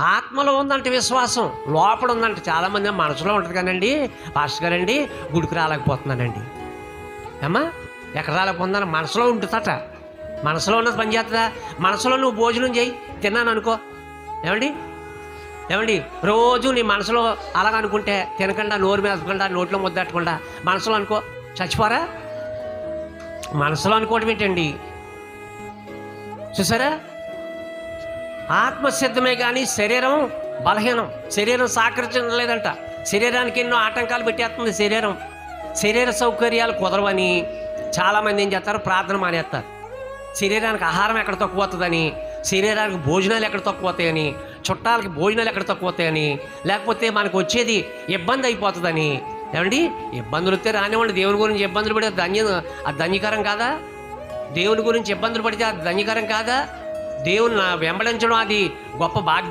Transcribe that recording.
ఆత్మలో ఉందంటే విశ్వాసం లోపల ఉందంటే. చాలామంది మనసులో ఉంటుంది కానండి పాస్టర్ గారండి గుడికి రాలేకపోతున్నానండి. ఏమ్మా ఎక్కడ రాలేకపోతున్నాను? మనసులో ఉంటుందట. మనసులో ఉన్నది పనిచేస్తుందా మనసులో నువ్వు భోజనం చేయి తిన్నాను అనుకో. ఏమండి? ఏమండి? రోజు నీ మనసులో అలాగ అనుకుంటే తినకుండా నోరు మీద నోట్లో ముద్దట్టకుండా మనసులో అనుకో. చచ్చిపోరా? మనసులో అనుకోవటం ఏంటండి? చూసారా? ఆత్మసిద్ధమే కానీ శరీరం బలహీనం. శరీరం సహకరించడం లేదంట. శరీరానికి ఎన్నో ఆటంకాలు పెట్టేస్తుంది శరీరం. శరీర సౌకర్యాలు కుదరవని చాలామంది ఏం చేస్తారు? ప్రార్థన మానేస్తారు. శరీరానికి ఆహారం ఎక్కడ తక్కువ అవుతుందని శరీరానికి భోజనాలు ఎక్కడ తక్కువ అవుతాయని చుట్టాలకి భోజనాలు ఎక్కడ తక్కువ అవుతాయని లేకపోతే మనకు వచ్చేది ఇబ్బంది అయిపోతుందని. ఏమండి? ఇబ్బందులు వస్తే రానివ్వండి. దేవుని గురించి ఇబ్బందులు పడితే ధన్య ధన్యకరం కాదా? దేవుని గురించి ఇబ్బందులు పడితే ధన్యకరం కాదా? దేవుని వెంబడించడం అది గొప్ప భాగ్యం.